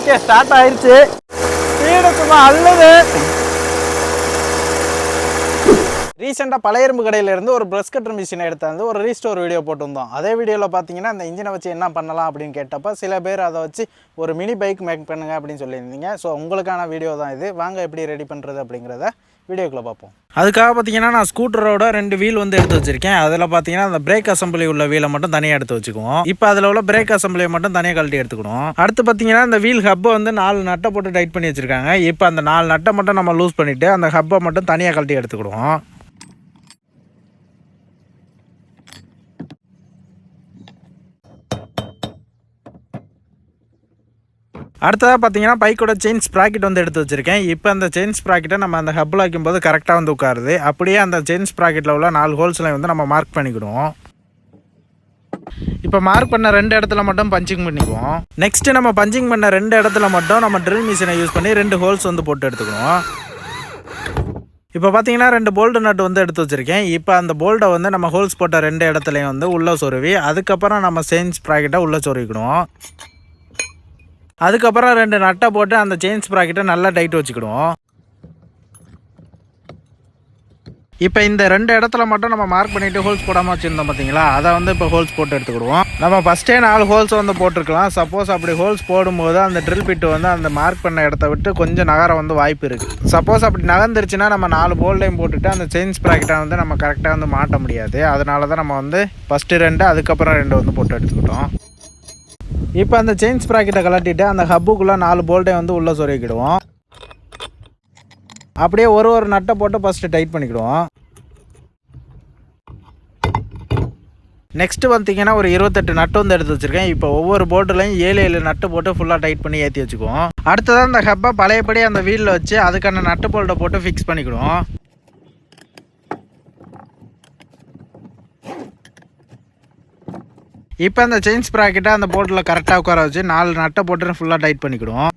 Okay start ஆயிடுச்சு speed சும்மா அல்லது ரீசெண்டாக பழைய இரும்பு கடையிலேருந்து ஒரு ப்ரஷ் கட்டர் மிஷினை எடுத்தாந்து ஒரு ரீஸ்டோர் வீடியோ போட்டிருந்தோம். அதே வீடியோவில் பார்த்தீங்கன்னா அந்த இன்ஜினை வச்சு என்ன பண்ணலாம் அப்படின்னு கேட்டப்போ சில பேர் அதை வச்சு ஒரு மினி பைக் மேக் பண்ணுங்க அப்படின்னு சொல்லியிருந்தீங்க. ஸோ உங்களுக்கான வீடியோ தான் இது. வாங்க எப்படி ரெடி பண்ணுறது அப்படிங்கிறத வீடியோக்குள்ளே பார்ப்போம். அதுக்காக பார்த்தீங்கன்னா நான் ஸ்கூட்டரோட ரெண்டு வீல் வந்து எடுத்து வச்சிருக்கேன். அதில் பார்த்தீங்கன்னா அந்த பிரேக் அசம்பிளி உள்ள வீலை மட்டும் தனியாக எடுத்து வச்சுக்குவோம். இப்போ அதில் உள்ள பிரேக் அசம்பிளியை மட்டும் தனியாக கழட்டி எடுத்துக்கணும் அடுத்து பார்த்தீங்கன்னா அந்த வீல் ஹப்பை வந்து நாலு நட்டை போட்டு டைட் பண்ணி வச்சிருக்காங்க. இப்போ அந்த நாலு நட்டை மட்டும் நம்ம லூஸ் பண்ணிவிட்டு அந்த ஹப்பை மட்டும் தனியாக கழட்டி எடுத்துக்கிடுவோம். அடுத்ததாக பார்த்தீங்கன்னா பைக்கோட செயின் ஸ்ப்ராக்கெட் வந்து எடுத்து வச்சிருக்கேன். இப்போ அந்த செயின் ஸ்ப்ராக்கெட்டை நம்ம அந்த ஹப்பில் வைக்கும்போது கரெக்டாக வந்து உட்காருது. அப்படியே அந்த செயின் ஸ்ப்ராக்கெட்டில் உள்ள நாலு ஹோல்ஸ்லையும் வந்து நம்ம மார்க் பண்ணிக்கிடுவோம். இப்போ மார்க் பண்ண ரெண்டு இடத்துல மட்டும் பஞ்சிங் பண்ணிக்குவோம். நெக்ஸ்ட்டு நம்ம பஞ்சிங் பண்ண ரெண்டு இடத்துல மட்டும் நம்ம ட்ரில் மிஷினை யூஸ் பண்ணி ரெண்டு ஹோல்ஸ் வந்து போட்டு எடுத்துக்குவோம். இப்போ பார்த்தீங்கன்னா ரெண்டு போல்டு நட் வந்து எடுத்து வச்சுருக்கேன். இப்போ அந்த போல்டை வந்து நம்ம ஹோல்ஸ் போட்ட ரெண்டு இடத்துலையும் வந்து உள்ளே சொருவி அதுக்கப்புறம் நம்ம செயின் ஸ்ப்ராக்கெட்டை உள்ளே சொருவிக்கணும் அதுக்கப்புறம் ரெண்டு நட்டை போட்டு அந்த செயின் ஸ்ப்ராக்கெட்டை நல்லா டைட் வச்சுக்கிடுவோம். இப்போ இந்த ரெண்டு இடத்துல மட்டும் நம்ம மார்க் பண்ணிட்டு ஹோல்ஸ் போடாமல் வச்சுருந்தோம் பார்த்தீங்களா அதை வந்து இப்போ ஹோல்ஸ் போட்டு எடுத்துக்கிடுவோம். நம்ம ஃபஸ்ட்டே நாலு ஹோல்ஸ் வந்து போட்டிருக்கலாம். சப்போஸ் அப்படி ஹோல்ஸ் போடும்போது அந்த ட்ரில் பிட்டு வந்து அந்த மார்க் பண்ண இடத்த விட்டு கொஞ்சம் நகர வந்து வாய்ப்பு இருக்குது சப்போஸ் அப்படி நகர்ந்துருச்சுன்னா நம்ம நாலு போல்டையும் போட்டுட்டு அந்த செயின் ஸ்ப்ராக்கெட்டை வந்து நம்ம கரெக்டாக வந்து மாட்ட முடியாது. அதனால தான் நம்ம வந்து ஃபஸ்ட்டு ரெண்டு அதுக்கப்புறம் ரெண்டு வந்து போட்டு எடுத்துக்கிட்டோம். இப்போ அந்த செயின் ஸ்ப்ராக்கெட்டை கலட்டிட்டு அந்த ஹப்புக்குள்ளே நாலு போல்ட்டை வந்து உள்ளே சொருகிக்கிடுவோம் அப்படியே ஒரு ஒரு நட்டை போட்டு ஃபஸ்ட்டு டைட் பண்ணிக்கிடுவோம். நெக்ஸ்ட்டு பார்த்தீங்கன்னா ஒரு இருபத்தெட்டு நட்டு வந்து எடுத்து வச்சுருக்கேன். இப்போ ஒவ்வொரு போட்டுலையும் ஏழு ஏழு நட்டு போட்டு ஃபுல்லாக டைட் பண்ணி ஏற்றி வச்சுக்குவோம். அடுத்ததான் அந்த ஹப்பை பழையபடி அந்த வீலில் வச்சு அதுக்கான நட்டு போல்ட்டை போட்டு ஃபிக்ஸ் பண்ணிக்கிடுவோம். இப்போ அந்த செயின் ஸ்ப்ராக்கெட்டை அந்த போட்டில் கரெக்டாக உட்கார வச்சு நாலு நட்டை போட்டு ஃபுல்லாக டைட் பண்ணிக்கிடுவோம்.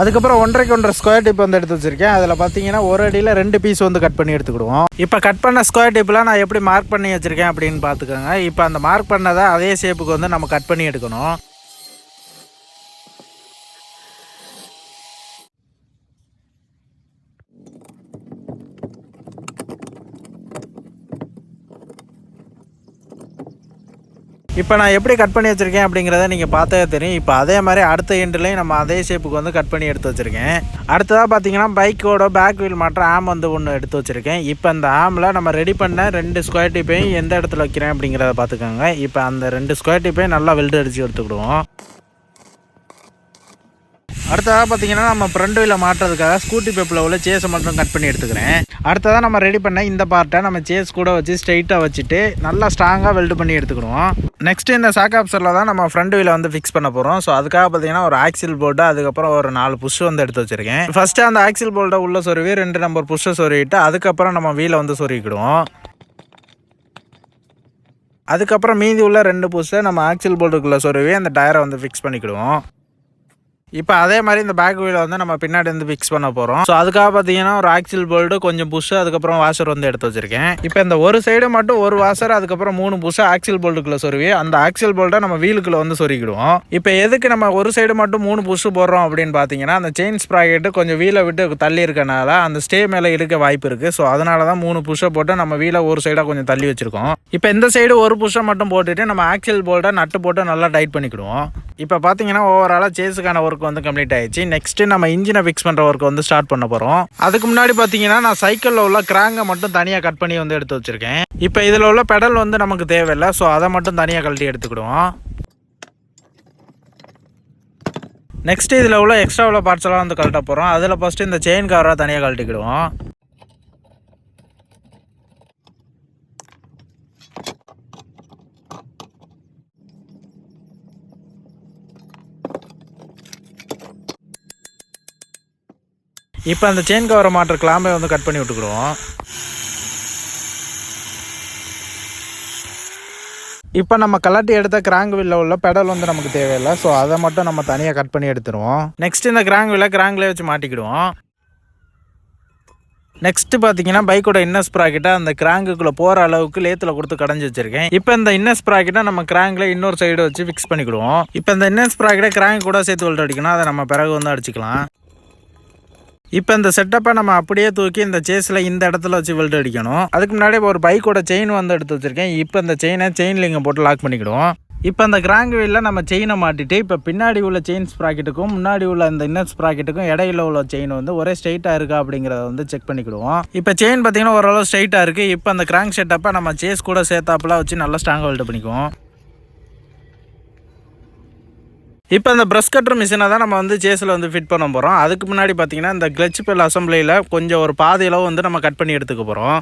அதுக்கப்புறம் ஒன்றரைக்கு ஒன்றரை ஸ்கொயர் டிப் வந்து எடுத்து வச்சிருக்கேன். அதில் பார்த்தீங்கன்னா ஒரு அடியில் ரெண்டு பீஸ் வந்து கட் பண்ணி எடுத்துக்கிடுவோம். இப்போ கட் பண்ண ஸ்கொயர் டிப்லாம் நான் எப்படி மார்க் பண்ணி வச்சுருக்கேன் அப்படின்னு பார்த்துக்கோங்க. இப்போ அந்த மார்க் பண்ணதை அதே ஷேப்புக்கு வந்து நம்ம கட் பண்ணி எடுக்கணும். இப்போ நான் எப்படி கட் பண்ணி வச்சுருக்கேன் அப்படிங்கிறத நீங்கள் பார்த்தே தெரியும். இப்போ அதே மாதிரி அடுத்த எண்டுலேயும் நம்ம அதே ஷேப்புக்கு வந்து கட் பண்ணி எடுத்து வச்சுருக்கேன். அடுத்ததாக பார்த்தீங்கன்னா பைக்கோட பேக் வீல் மாற்ற ஆம் வந்து ஒன்று எடுத்து வச்சுருக்கேன். இப்போ அந்த ஆமில் நம்ம ரெடி பண்ண ரெண்டு ஸ்கொயர் டிப்பையும் எந்த இடத்துல வைக்கிறேன் அப்படிங்கிறத பார்த்துக்கோங்க. இப்போ அந்த ரெண்டு ஸ்கொயர் டிப்பையும் நல்லா வெல்டு அடித்து எடுத்துக்கிடுவோம். அடுத்ததாக பார்த்தீங்கன்னா நம்ம ஃப்ரண்ட் வீலை மாட்டுறதுக்காக ஸ்கூட்டி பேப்பில் உள்ள சேஸை மட்டும் கட் பண்ணி எடுத்துக்கிறேன். அடுத்ததாக நம்ம ரெடி பண்ண இந்த பார்ட்டை நம்ம சேஸ் கூட வச்சு ஸ்ட்ரைட்டாக வச்சுட்டு நல்லா ஸ்ட்ராங்காக வெல்டு பண்ணி எடுத்துக்கிடுவோம். நெக்ஸ்ட் இந்த சாக் ஆப்சரில் தான் நம்ம ஃப்ரண்ட் வீலை வந்து ஃபிக்ஸ் பண்ண போகிறோம் ஸோ அதுக்காக பார்த்தீங்கன்னா ஒரு ஆக்சில் போல்ட்டு அதுக்கப்புறம் ஒரு நாலு புஷ் வந்து எடுத்து வச்சிருக்கேன். ஃபஸ்ட்டு அந்த ஆக்சில் போல்ட்டை உள்ள சொருவி ரெண்டு நம்பர் புஷ்ஷை சொருவிட்டு அதுக்கப்புறம் நம்ம வீலை வந்து சொருவிக்கிடுவோம் அதுக்கப்புறம் மீதி உள்ள ரெண்டு புஷ்ஷை நம்ம ஆக்சில் போல்ட்டுக்குள்ளே சொருவி அந்த டயரை வந்து ஃபிக்ஸ் பண்ணிக்கிடுவோம். இப்போ அதே மாதிரி இந்த பேக் வீலை வந்து நம்ம பின்னாடி இருந்து ஃபிக்ஸ் பண்ண போகிறோம் ஸோ அதுக்காக பார்த்தீங்கன்னா ஒரு ஆக்சில் போல்டு கொஞ்சம் புஷ் அதுக்கப்புறம் வாஷர் வந்து எடுத்து வச்சிருக்கேன். இப்போ இந்த ஒரு சைடு மட்டும் ஒரு வாஷர் அதுக்கப்புறம் மூணு புஷ் ஆக்சில் போல்டுக்குள்ள சொருவி அந்த ஆக்சில் போல்ட்டை நம்ம வீலுக்குள்ள வந்து சொருகிடுவோம். இப்போ எதுக்கு நம்ம ஒரு சைடு மட்டும் மூணு புஷ் போடுறோம் அப்படின்னு பார்த்தீங்கன்னா அந்த செயின் ஸ்ப்ராக்கெட்டு கொஞ்சம் வீலை விட்டு தள்ளி இருக்கனால அந்த ஸ்டே மேலே இருக்க வாய்ப்பு இருக்குது ஸோ அதனால தான் மூணு புஷ்ஷை போட்டு நம்ம வீலை ஒரு சைடாக கொஞ்சம் தள்ளி வச்சிருக்கோம். இப்போ இந்த சைடு ஒரு புஷ்ஷை மட்டும் போட்டுட்டு நம்ம ஆக்சில் போல்ட்டை நட்டு போட்டு நல்லா டைட் பண்ணிக்கிடுவோம். இப்போ பார்த்தீங்கன்னா ஓவராலாக சேஸுக்கான ஒர்க் வந்து கம்ப்ளீட் ஆயிடுச்சு. நெக்ஸ்ட்டு நம்ம இன்ஜினை ஃபிக்ஸ் பண்ணுற ஒர்க் வந்து ஸ்டார்ட் பண்ண போகிறோம் அதுக்கு முன்னாடி பார்த்தீங்கன்னா நான் சைக்கிளில் உள்ள கிராங்கை மட்டும் தனியாக கட் பண்ணி வந்து எடுத்து வச்சுருக்கேன். இப்போ இதில் உள்ள பெடல் வந்து நமக்கு தேவையில்லை. ஸோ அதை மட்டும் தனியாக கழட்டி எடுத்துக்கிடுவோம். நெக்ஸ்ட் இதில் உள்ள எக்ஸ்ட்ரா உள்ள பார்ட்ஸ் எல்லாம் வந்து கழட்ட போகிறோம் அதில் ஃபஸ்ட்டு இந்த செயின் கவராக தனியாக கழட்டிக்கிடுவோம். இப்போ அந்த செயின் கவரை மாட்டுற கிளாம்பை வந்து கட் பண்ணி விட்டுக்கிடுவோம். இப்போ நம்ம கலட்டி எடுத்த கிராங்க் வீலில் உள்ள பெடல் வந்து நமக்கு தேவையில்லை. ஸோ அதை மட்டும் நம்ம தனியாக கட் பண்ணி எடுத்துருவோம். நெக்ஸ்ட் இந்த கிராங்க் வீலை கிராங்க்லேயே வச்சு மாட்டிக்கிடுவோம். நெக்ஸ்ட் பார்த்தீங்கன்னா பைக்கோட இன்னஸ் ப்ராக்கெட்டை அந்த கிராங்குக்குள்ளே போகிற அளவுக்கு லேத்தில் கொடுத்து கடைஞ்சி வச்சிருக்கேன். இப்போ இந்த இன்னஸ் ப்ராக்கெட்டை நம்ம கிராங்கில் இன்னொரு சைடு வச்சு ஃபிக்ஸ் பண்ணிக்கிடுவோம். இப்போ இந்த இன்னஸ் ப்ராக்கெட்டை கிராங்க் கூட சேர்த்து வெல்ட் அடிக்கணும் அதை நம்ம பிறகு வந்து அடிச்சுக்கலாம். இப்போ இந்த செட்டப்பை நம்ம அப்படியே தூக்கி இந்த சேஸில் இந்த இடத்துல வச்சு வெல்ட் அடிக்கணும். அதுக்கு முன்னாடி ஒரு பைக்கோட செயின் வந்து எடுத்து வச்சுருக்கேன். இப்போ இந்த செயினை செயின் லிங்கை போட்டு லாக் பண்ணிக்கிடுவோம். இப்போ அந்த கிராங்க் வீலில் நம்ம செயினை மாட்டிட்டு இப்போ பின்னாடி உள்ள செயின் ஸ்ப்ராக்கெட்டுக்கும் முன்னாடி உள்ள இந்த இன்னர் ஸ்ப்ராக்கெட்டுக்கும் இடையில உள்ள செயின் வந்து ஒரே ஸ்ட்ரைட்டாக இருக்கா அப்படிங்கிறத வந்து செக் பண்ணிக்கிடுவோம். இப்போ செயின் பார்த்தீங்கன்னா ஓரளவு ஸ்ட்ரைட்டாக இருக்குது இப்போ அந்த கிராங்க் செட்டப்பை நம்ம சேஸ் கூட சேர்த்தாப்பெல்லாம் வச்சு நல்லா ஸ்ட்ராங்காக வெல்ட் பண்ணிக்குவோம். இப்போ இந்த ப்ரஷ் கட்டர் மிஷினை தான் நம்ம வந்து சேஸில் வந்து ஃபிட் பண்ண போகிறோம் அதுக்கு முன்னாடி பார்த்தீங்கன்னா இந்த கிளச் பெல் அசம்பிளியில் கொஞ்சம் ஒரு பாதி அளவு வந்து நம்ம கட் பண்ணி எடுத்துக்க போகிறோம்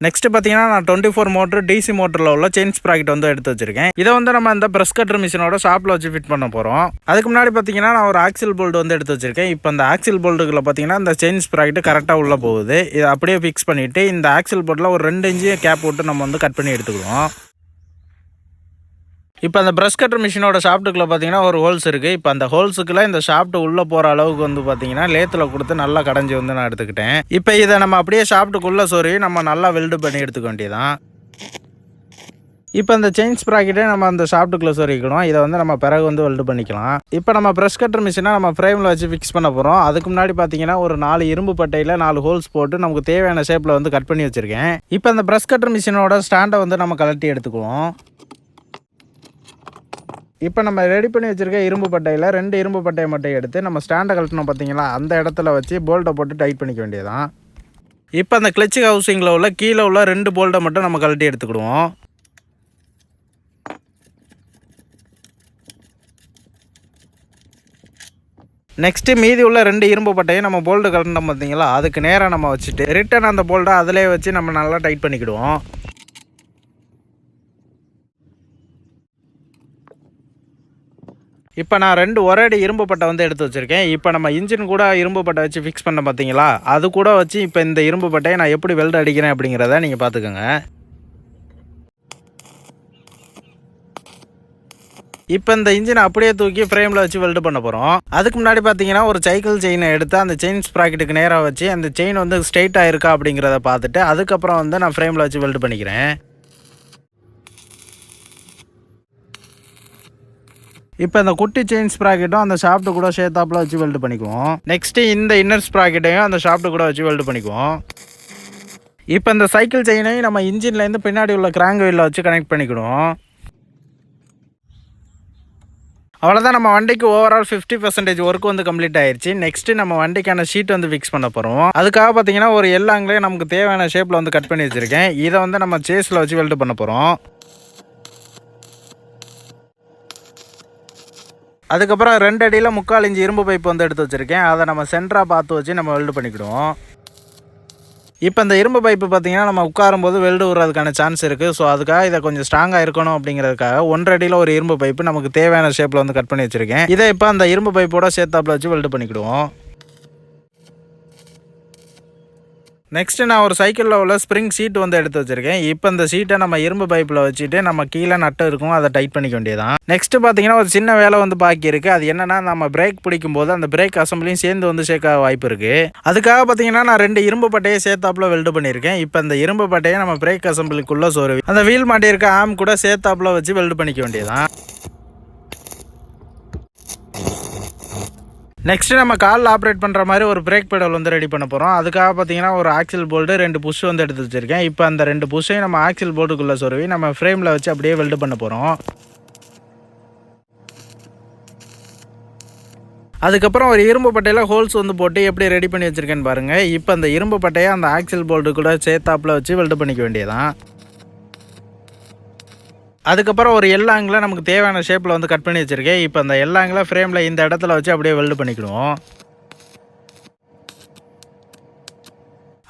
நெக்ஸ்ட் பார்த்தீங்கன்னா நான் டுவெண்ட்டி ஃபோர் மோட்டர் டிசி மோட்டரில் உள்ள செயின் ஸ்ப்ராக்கெட் வந்து எடுத்து வச்சிருக்கேன். இதை வந்து நம்ம இந்த ப்ரெஸ் கட்டர் மிஷினோட ஷாப்பில் வச்சு ஃபிட் பண்ண போகிறோம் அதுக்கு முன்னாடி பார்த்தீங்கன்னா நான் ஒரு ஆக்சில் போல்டு வந்து எடுத்து வச்சிருக்கேன். இப்போ அந்த ஆக்சில் போல்டுக்குள்ள பார்த்தீங்கன்னா இந்த செயின் ஸ்ப்ராக்கெட் கரெக்டாக உள்ளே போகுது. இதை அப்படியே ஃபிக்ஸ் பண்ணிவிட்டு இந்த ஆக்சில் போல்டில் ஒரு ரெண்டு இன்ச்சு கேப் விட்டு நம்ம வந்து கட் பண்ணி எடுத்துக்குவோம் இப்போ அந்த ப்ரஷ் கட்டர் மிஷினோட ஷாஃப்ட்டுக்குள்ள பார்த்தீங்கன்னா ஒரு ஹோல்ஸ் இருக்குது இப்போ அந்த ஹோல்ஸுக்குள்ளே இந்த ஷாஃப்ட் உள்ளே போகிற அளவுக்கு வந்து பார்த்தீங்கன்னா லேத்தில் கொடுத்து நல்லா கடைஞ்சி வந்து நான் எடுத்துக்கிட்டேன். இப்போ இதை நம்ம அப்படியே ஷாஃப்ட்டுக்குள்ளே சொறி நம்ம நல்லா வெல்டு பண்ணி எடுத்துக்க வேண்டியதான் இப்போ அந்த செயின் ஸ்ப்ராக்கெட்டே நம்ம அந்த ஷாஃப்ட்டுக்குள்ளே சொருகிக்கணும். இதை வந்து நம்ம பிறகு வந்து வெல்டு பண்ணிக்கலாம். இப்போ நம்ம ப்ரெஷ் கட்டர் மிஷினை நம்ம ஃப்ரேமில் வச்சு ஃபிக்ஸ் பண்ண போகிறோம் அதுக்கு முன்னாடி பார்த்தீங்கன்னா ஒரு நாலு இரும்பு பட்டையில் நாலு ஹோல்ஸ் போட்டு நமக்கு தேவையான ஷேப்பில் வந்து கட் பண்ணி வச்சுருக்கேன். இப்போ அந்த ப்ரெஷ் கட்டர் மிஷினோட ஸ்டாண்டை வந்து நம்ம கலட்டி எடுத்துக்குவோம். இப்போ நம்ம ரெடி பண்ணி வச்சுருக்க இரும்பு பட்டையில் ரெண்டு இரும்பு பட்டையை மட்டும் எடுத்து நம்ம ஸ்டாண்டை கழட்டணும் பார்த்தீங்களா? அந்த இடத்துல வச்சு போல்ட்டை போட்டு டைட் பண்ணிக்க வேண்டியதான் இப்போ அந்த கிளச்சு ஹவுசிங்கில் உள்ள கீழே உள்ள ரெண்டு போல்ட்டை மட்டும் நம்ம கழட்டி எடுத்துக்கிடுவோம். நெக்ஸ்ட்டு மீதி உள்ள ரெண்டு இரும்பு பட்டையும் நம்ம போல்டு கலண்டோம் பார்த்தீங்களா? அதுக்கு நேராக நம்ம வச்சுட்டு ரிட்டன் அந்த போல்ட்டை அதிலே வச்சு நம்ம நல்லா டைட் பண்ணிக்கிடுவோம். இப்போ நான் ரெண்டு ஒரேடி இரும்பு பட்டை வந்து எடுத்து வச்சுருக்கேன். இப்போ நம்ம இன்ஜின் கூட இரும்பு பட்டை வச்சு ஃபிக்ஸ் பண்ண பார்த்தீங்களா அது கூட வச்சு இப்போ இந்த இரும்பு பட்டையை நான் எப்படி வெல்ட் அடிக்கிறேன் அப்படிங்கிறத நீங்கள் பார்த்துக்கோங்க இப்போ இந்த இன்ஜினை அப்படியே தூக்கி ஃப்ரேமில் வச்சு வெல்டு பண்ண போகிறோம் அதுக்கு முன்னாடி பார்த்தீங்கன்னா ஒரு சைக்கிள் செயினை எடுத்து அந்த செயின் ஸ்ப்ராக்கெட்டுக்கு நேராக வச்சு அந்த செயின் வந்து ஸ்ட்ரெயிட்டாக இருக்கா அப்படிங்கிறத பார்த்துட்டு அதுக்கப்புறம் வந்து நான் ஃப்ரேமில் வச்சு வெல்டு பண்ணிக்கிறேன். இப்போ இந்த குட்டி செயின் ஸ்ப்ராக்கெட்டும் அந்த ஷாஃப்ட் கூட சேர்த்தாப்பில் வச்சு வெல்டு பண்ணிக்குவோம். நெக்ஸ்ட் இந்த இன்னர் ஸ்ப்ராக்கெட்டையும் அந்த ஷாஃப்ட் கூட வச்சு வெல்டு பண்ணிக்குவோம். இப்போ இந்த சைக்கிள் செயினையும் நம்ம இன்ஜின்லேருந்து பின்னாடி உள்ள கிராங்க் வீலில் வச்சு கனெக்ட் பண்ணிக்கிடுவோம். அவ்வளோதான் நம்ம வண்டிக்கு ஓவரால் ஃபிஃப்டி பர்சன்டேஜ் ஒர்க் வந்து கம்ப்ளீட் ஆயிடுச்சு நெக்ஸ்ட்டு நம்ம வண்டிக்கான ஷீட் வந்து ஃபிக்ஸ் பண்ண போகிறோம் அதுக்காக பார்த்தீங்கன்னா ஒரு எல்லாங்களே நமக்கு தேவையான ஷேப்பில் வந்து கட் பண்ணி வச்சுருக்கேன். இதை வந்து நம்ம சேஸில் வச்சு வெல்டு பண்ண போகிறோம் அதுக்கப்புறம் ரெண்டு அடியில் முக்கால் இஞ்சி இரும்பு பைப் வந்து எடுத்து வச்சுருக்கேன். அதை நம்ம சென்டராக பார்த்து வச்சு நம்ம வெல்டு பண்ணிக்கிடுவோம். இப்போ இந்த இரும்பு பைப்பு பார்த்தீங்கன்னா நம்ம உட்காரும்போது வெல்டு விடுறதுக்கான சான்ஸ் இருக்குது ஸோ அதுக்காக இதை கொஞ்சம் ஸ்ட்ராங்காக இருக்கணும் அப்படிங்கிறதுக்காக ஒன்றரை அடியில் ஒரு இரும்பு பைப்பு நமக்கு தேவையான ஷேப்பில் வந்து கட் பண்ணி வச்சுருக்கேன். இதை இப்போ அந்த இரும்பு பைப்போட சேர்த்தாப்பில் வச்சு வெல்டு பண்ணிக்கிடுவோம். நெக்ஸ்ட்டு நான் ஒரு சைக்கிளில் உள்ள ஸ்ப்ரிங் சீட் வந்து எடுத்து வச்சிருக்கேன். இப்போ இந்த சீட்டை நம்ம இரும்பு பைப்பில் வச்சுட்டு நம்ம கீழே நட்டு இருக்கும். அதை டைட் பண்ணிக்க வேண்டியதான் நெக்ஸ்ட்டு பார்த்தீங்கன்னா ஒரு சின்ன வேலை வந்து பாக்கி இருக்குது அது என்னென்னா நம்ம பிரேக் பிடிக்கும் போது அந்த பிரேக் அசம்பிளியும் சேர்ந்து வந்து சேர்க்க வாய்ப்பு இருக்குது அதுக்காக பார்த்தீங்கன்னா நான் ரெண்டு இரும்பு பட்டையை சேர்த்தாப்புல வெல்டு பண்ணியிருக்கேன். இப்போ இந்த இரும்பு பட்டையை நம்ம பிரேக் அசம்பிளிக்குள்ளே சோறு அந்த வீல் மாட்டியிருக்க ஆம் கூட சேர்த்தாப்புல வச்சு வெல்டு பண்ணிக்க வேண்டியதான் நெக்ஸ்ட்டு நம்ம காலில் ஆப்ரேட் பண்ணுற மாதிரி ஒரு பிரேக் பெடல் வந்து ரெடி பண்ண போகிறோம் அதுக்காக பார்த்தீங்கன்னா ஒரு ஆக்சில் போல்டு ரெண்டு புஷ் வந்து எடுத்து வச்சுருக்கேன். இப்போ அந்த ரெண்டு புஷ்ஷையும் நம்ம ஆக்சில் போல்டுக்குள்ளே சொருவி நம்ம ஃப்ரேமில் வச்சு அப்படியே வெல்டு பண்ண போகிறோம் அதுக்கப்புறம் ஒரு இரும்பு பட்டையில் ஹோல்ஸ் வந்து போட்டு எப்படி ரெடி பண்ணி வச்சுருக்கேன்னு பாருங்கள் இப்போ அந்த இரும்பு பட்டையை அந்த ஆக்சில் போல்டு கூட சேத்தாப்பில் வச்சு வெல்டு பண்ணிக்க வேண்டியதான் அதுக்கப்புறம் ஒரு எல்லாங்கில் நமக்கு தேவையான ஷேப்பில் வந்து கட் பண்ணி வச்சுருக்கேன். இப்போ அந்த எல்லாங்கில் ஃப்ரேமில் இந்த இடத்துல வச்சு அப்படியே வெல்டு பண்ணிக்கிடுவோம்.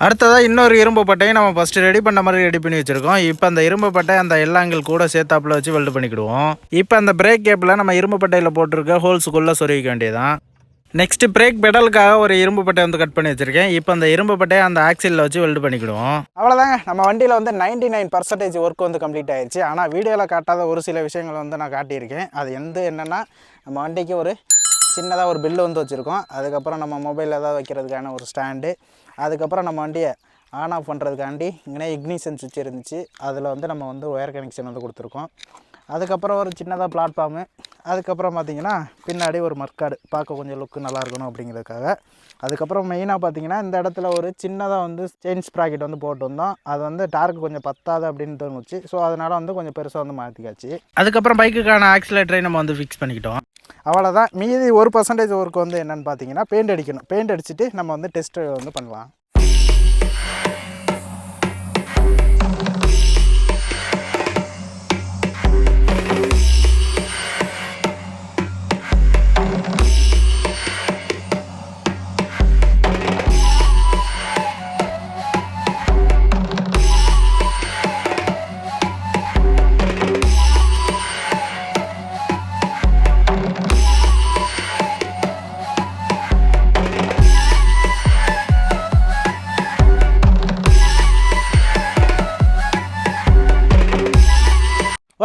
அடுத்ததாக இன்னொரு இரும்பு பட்டையும் நம்ம ஃபஸ்ட்டு ரெடி பண்ண மாதிரி ரெடி பண்ணி வச்சுருக்கோம். இப்போ அந்த இரும்பு பட்டை அந்த எல்லாங்கள் கூட சேர்த்தாப்பில் வச்சு வெல்டு பண்ணிக்கிடுவோம். இப்போ அந்த பிரேக் கேப்பில் நம்ம இரும்பு பட்டையில் போட்டிருக்க ஹோல்ஸுக்குள்ளே சொருவிக்க வேண்டியதான் நெக்ஸ்ட் பிரேக் பெடலுக்காக ஒரு இரும்பு பட்டை வந்து கட் பண்ணி வச்சிருக்கேன். இப்போ அந்த இரும்பு பட்டையை அந்த ஆக்சிலில் வச்சு வெல்டு பண்ணிக்கிடுவோம். அவ்வளோதாங்க நம்ம வண்டியில் வந்து நைன்டி நைன் பர்சன்டேஜ் ஒர்க் வந்து கம்ப்ளீட் ஆயிடுச்சு ஆனால் வீடியோவில் காட்டாத ஒரு சில விஷயங்கள் வந்து நான் காட்டியிருக்கேன். அது எந்த என்னென்னா நம்ம வண்டிக்கு ஒரு சின்னதாக ஒரு பில்லு வந்து வச்சுருக்கோம். அதுக்கப்புறம் நம்ம மொபைல் ஏதாவது வைக்கிறதுக்கான ஒரு ஸ்டாண்டு அதுக்கப்புறம் நம்ம வண்டியை ஆன் ஆஃப் பண்ணுறதுக்காண்டி இங்கே இக்னிஷன் சுவிட்ச் இருந்துச்சு. அதில் வந்து நம்ம வந்து ஒயர் கனெக்ஷன் வந்து கொடுத்துருக்கோம். அதுக்கப்புறம் ஒரு சின்னதாக பிளாட்ஃபார்மு அதுக்கப்புறம் பார்த்தீங்கன்னா பின்னாடி ஒரு மர்க்காடு பார்க்க கொஞ்சம் லுக்கு நல்லா இருக்கணும் அப்படிங்கிறதுக்காக. அதுக்கப்புறம் மெயினாக பார்த்தீங்கன்னா இந்த இடத்துல ஒரு சின்னதாக வந்து செயின் ஸ்ப்ராக்கெட் வந்து போட்டு வந்தோம் அது வந்து டார்க் கொஞ்சம் பத்தாது அப்படின்னு தோணுச்சு. ஸோ அதனால் வந்து கொஞ்சம் பெருசாக வந்து மாற்றிக்காச்சு அதுக்கப்புறம் பைக்குக்கான ஆக்சிலேட்டரை நம்ம வந்து ஃபிக்ஸ் பண்ணிக்கிட்டோம். அவ்வளோதான் மீதி ஒரு பர்சன்டேஜ் ஒர்க் வந்து என்னென்னு பார்த்தீங்கன்னா பெயிண்ட் அடிக்கணும். பெயிண்ட் அடிச்சுட்டு நம்ம வந்து டெஸ்ட் வந்து பண்ணலாம்.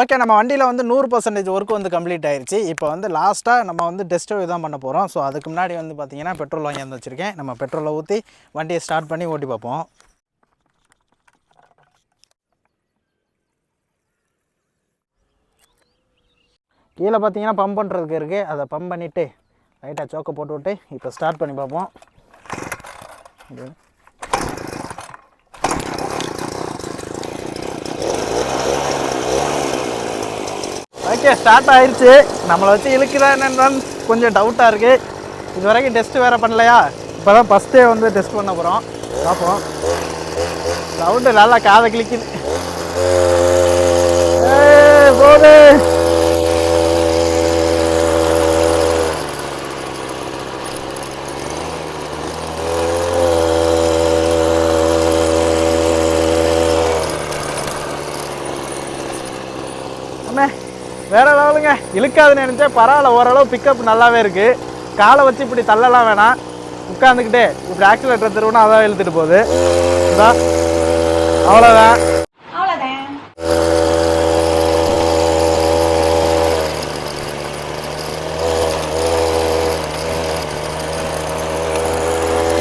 ஓகே நம்ம வண்டியில் வந்து நூறு பர்சன்டேஜ் ஒர்க் வந்து கம்ப்ளீட் ஆயிடுச்சு இப்போ வந்து லாஸ்ட்டாக நம்ம வந்து டெஸ்ட் தான் பண்ண போகிறோம் ஸோ அதுக்கு முன்னாடி வந்து பார்த்தீங்கன்னா பெட்ரோல் வாங்கி வந்து வச்சுருக்கேன். நம்ம பெட்ரோலை ஊற்றி வண்டியை ஸ்டார்ட் பண்ணி ஓட்டி பார்ப்போம். கீழே பார்த்தீங்கன்னா பம்ப் பண்ணுறதுக்கு இருக்குது அதை பம்ப் பண்ணிவிட்டு லைட்டாக சோக்கை போட்டு விட்டு இப்போ ஸ்டார்ட் பண்ணி பார்ப்போம். ஓகே ஸ்டார்ட் ஆயிடுச்சு நம்மளை வச்சு இழுக்குதா என்னன்னு கொஞ்சம் டவுட்டாக இருக்குது இது வரைக்கும் டெஸ்ட்டு வேறு பண்ணலையா? இப்போ தான் ஃபஸ்ட்டே வந்து டெஸ்ட் பண்ண போகிறோம் பார்ப்போம். சவுண்டு நல்லா காதை கிளிக்குது ஏய், போகுது அண்ணே வேற இழுக்காதுன்னு நினச்சா பரவாயில்ல ஓரளவு பிக்கப் நல்லாவே இருக்கு. காலை வச்சு இப்படி தள்ளலாம் வேணாம். உட்காந்துக்கிட்டே இப்படி ஆக்சிலேட்டர் திருவினா அதான் இழுத்துட்டு போகுது. அவ்வளோதான்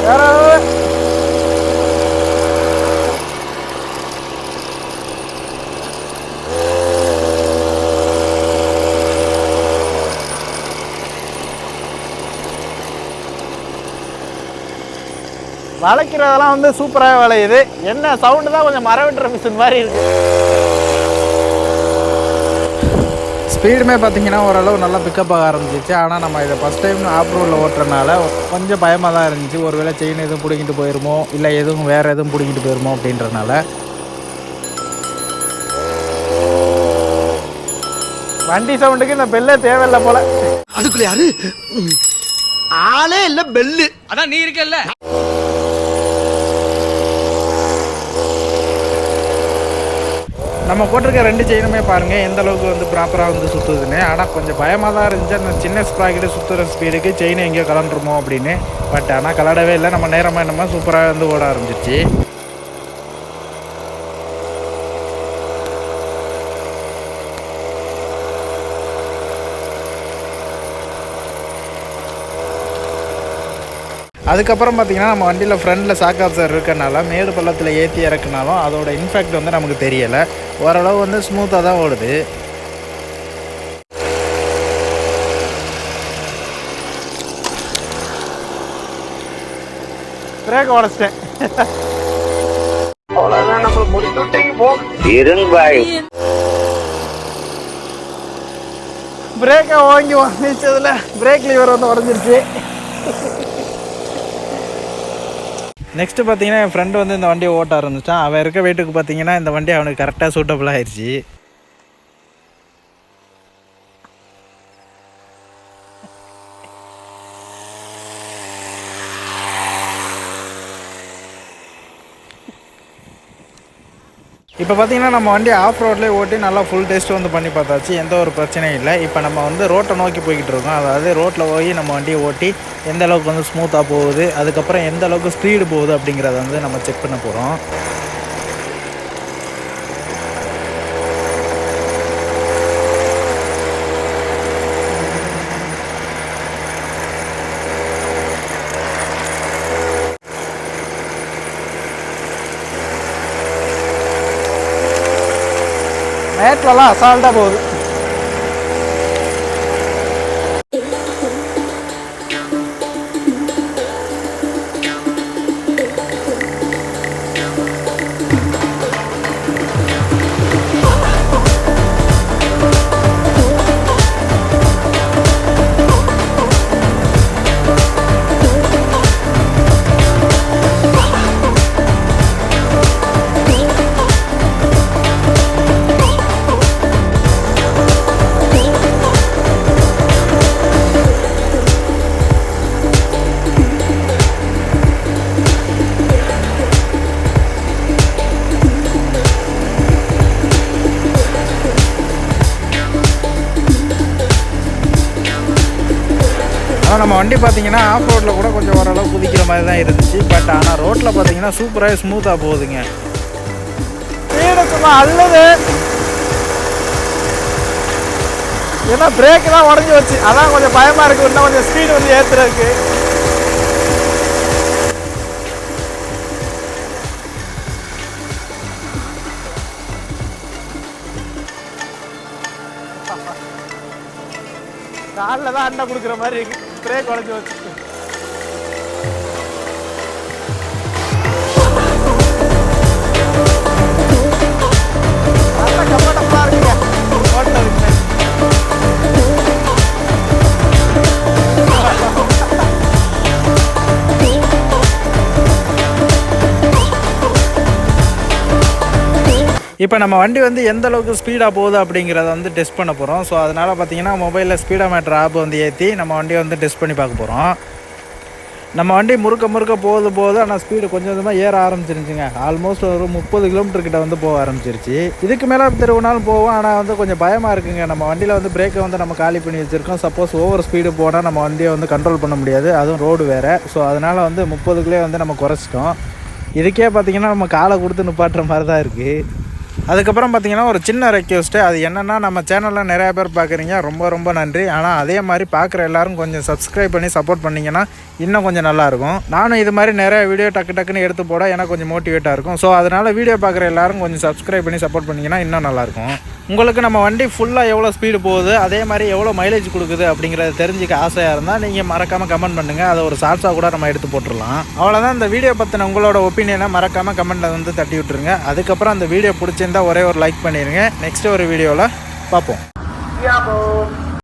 வேற level. வளைக்கிறதெல்லாம் வந்து சூப்பராக விளையுது. என்ன சவுண்டு தான் கொஞ்சம் மரவிட்டுற மிஷின் மாதிரி இருக்கு. ஸ்பீடுமே பார்த்தீங்கன்னா ஓரளவு நல்லா பிக்கப் ஆக ஆரம்பிச்சிச்சு. ஆனால் நம்ம இதை ஃபஸ்ட் டைம் ஆஃப் ரோடில் ஓட்டுறதுனால கொஞ்சம் பயமாக தான் இருந்துச்சு. ஒருவேளை செயின் எதுவும் பிடிங்கிட்டு போயிருமோ இல்லை எதுவும் வேறு எதுவும் பிடிங்கிட்டு போயிருமோ அப்படின்றனால வண்டி சவுண்டுக்கு இந்த பெல்லே தேவையில்லை போல. அதுக்குள்ள யாரு. ஆளே இல்ல பெல்லு அதான் நீ இருக்கல்ல. நம்ம போட்டிருக்க ரெண்டு செயினுமே பாருங்கள் எந்த அளவுக்கு வந்து ப்ராப்பராக வந்து சுற்றுதுன்னு ஆனால் கொஞ்சம் பயமாக தான் இருந்துச்சு. அந்த சின்ன ஸ்ப்ராக்கெட்டு சுற்றுற ஸ்பீடுக்கு செயின் எங்கேயோ கலண்டுருமோ அப்படின்னு. பட் ஆனால் கலடவே இல்லை. நம்ம நேரமாக என்னமோ சூப்பராக வந்து ஓட ஆரம்பிச்சிச்சு அதுக்கப்புறம் பார்த்தீங்கன்னா நம்ம வண்டியில் ஃப்ரண்டில் சாக் ஆப்சர் இருக்கனால மேடு பள்ளத்தில் ஏற்றி இறக்குனாலும் அதோட இன்ஃபேக்ட் வந்து நமக்கு தெரியலை. ஓரளவு வந்து ஸ்மூத்தாக தான் ஓடுது. பிரேக் உடச்சிட்டேன். இருங்பாய் பிரேக்கை வாங்கி வாங்கிச்சதில் பிரேக் லீவர் வந்து உடஞ்சிருச்சு. நெக்ஸ்ட்டு பார்த்தீங்கன்னா என் ஃப்ரெண்டு வந்து இந்த வண்டியை ஓட்ட ஆரம்பிச்சிட்டான். அவன் இருக்க வீட்டுக்கு பார்த்தீங்கன்னா இந்த வண்டி அவனுக்கு கரெக்டாக சூட்டபிள் ஆயிடுச்சு. இப்போ பார்த்தீங்கன்னா நம்ம வண்டி ஆஃப் ரோட்லேயே ஓட்டி நல்லா ஃபுல் டெஸ்ட் வந்து பண்ணி பார்த்தாச்சு. எந்த ஒரு பிரச்சனையும் இல்லை. இப்போ நம்ம வந்து ரோட்டை நோக்கி போய்கிட்டு இருக்கோம். அதாவது ரோட்டில் போய் நம்ம வண்டியை ஓட்டி எந்த அளவுக்கு வந்து ஸ்மூத்தாக போகுது அதுக்கப்புறம் எந்த அளவுக்கு ஸ்பீடு போகுது அப்படிங்கிறத வந்து நம்ம செக் பண்ண போகிறோம் ಅಲ್ಲ ಸಾಲ್ಟ್ ಆಗ್ಬೋದು நம்ம வண்டி பார்த்தீங்கன்னா ஆஃப் ரோட்டில் கூட கொஞ்சம் ஓரளவு குதிக்கிற மாதிரி தான் இருந்துச்சு. பட் ஆனால் ரோட்டில் பார்த்தீங்கன்னா சூப்பராக ஸ்மூத்தாக போகுதுங்க. ஸ்பீடு சும்மா அல்லது ஏன்னா பிரேக் தான் உடஞ்சி வச்சு அதான் கொஞ்சம் பயமாக இருக்குது இன்னும் கொஞ்சம் ஸ்பீடு வந்து ஏற்றுறதுக்கு காலில் தான் அண்டை கொடுக்குற மாதிரி இருக்குது பிரேக் உடஞ்சி வச்சு நல்ல இப்போ நம்ம வண்டி வந்து எந்த அளவுக்கு ஸ்பீடாக போகுது அப்படிங்கிறத வந்து டெஸ்ட் பண்ண போகிறோம் ஸோ அதனால் பார்த்தீங்கன்னா மொபைலில் ஸ்பீடாக மேட்ரு ஆப் வந்து ஏற்றி நம்ம வண்டியை வந்து டெஸ்ட் பண்ணி பார்க்க போகிறோம் நம்ம வண்டி முறுக்க முறுக்க போகுது போகுது. ஆனால் ஸ்பீடு கொஞ்சம் கொஞ்சமாக ஏற ஆரம்பிச்சிருச்சுங்க. ஆல்மோஸ்ட் ஒரு முப்பது கிலோமீட்டர் கிட்ட வந்து போக ஆரம்பிச்சிருச்சு. இதுக்கு மேலே திருவினாலும் போவோம் ஆனால் வந்து கொஞ்சம் பயமாக இருக்குங்க. நம்ம வண்டியில் வந்து பிரேக்கை வந்து நம்ம காலி பண்ணி வச்சுருக்கோம். சப்போஸ் ஓவர் ஸ்பீடு போனால் நம்ம வண்டியை வந்து கண்ட்ரோல் பண்ண முடியாது. அதுவும் ரோடு வேறு. ஸோ அதனால் வந்து முப்பதுக்குள்ளே வந்து நம்ம குறைச்சிட்டோம். இதுக்கே பார்த்தீங்கன்னா நம்ம காலை கொடுத்து நிப்பாட்டுற மாதிரி தான் இருக்குது அதுக்கப்புறம் பார்த்தீங்கன்னா ஒரு சின்ன ரெக்வஸ்ட்டு அது என்னென்னா நம்ம சேனலில் நிறையா பேர் பார்க்குறீங்க. ரொம்ப ரொம்ப நன்றி. ஆனால் அதே மாதிரி பார்க்குற எல்லாரும் கொஞ்சம் சப்ஸ்கிரைப் பண்ணி சப்போர்ட் பண்ணிங்கன்னா இன்னும் கொஞ்சம் நல்லாயிருக்கும். நானும் இது மாதிரி நிறைய வீடியோ டக்கு டக்குன்னு எடுத்து போட எனக்கு கொஞ்சம் மோட்டிவேட்டாக இருக்கும். ஸோ அதனால் வீடியோ பார்க்குற எல்லாரும் கொஞ்சம் சப்ஸ்கிரைப் பண்ணி சப்போர்ட் பண்ணிங்கன்னா இன்னும் நல்லாயிருக்கும். உங்களுக்கு நம்ம வண்டி ஃபுல்லாக எவ்வளோ ஸ்பீடு போகுது அதே மாதிரி எவ்வளோ மைலேஜ் கொடுக்குது அப்படிங்கிறத தெரிஞ்சுக்க ஆசையாக இருந்தால் நீங்கள் மறக்காமல் கமெண்ட் பண்ணுங்கள் அதை ஒரு ஷார்ட்ஸாக கூட நம்ம எடுத்து போட்டுடலாம். அவ்வளோதான் இந்த வீடியோ பற்றின உங்களோட ஒப்பீனியனை மறக்காமல் கமெண்ட்டில் வந்து தட்டி விட்டுருங்க. அதுக்கப்புறம் அந்த வீடியோ பிடிச்சிருந்தா ஒரே ஒரு லைக் பண்ணிடுங்க நெக்ஸ்ட் ஒரு வீடியோவில் பார்ப்போம்.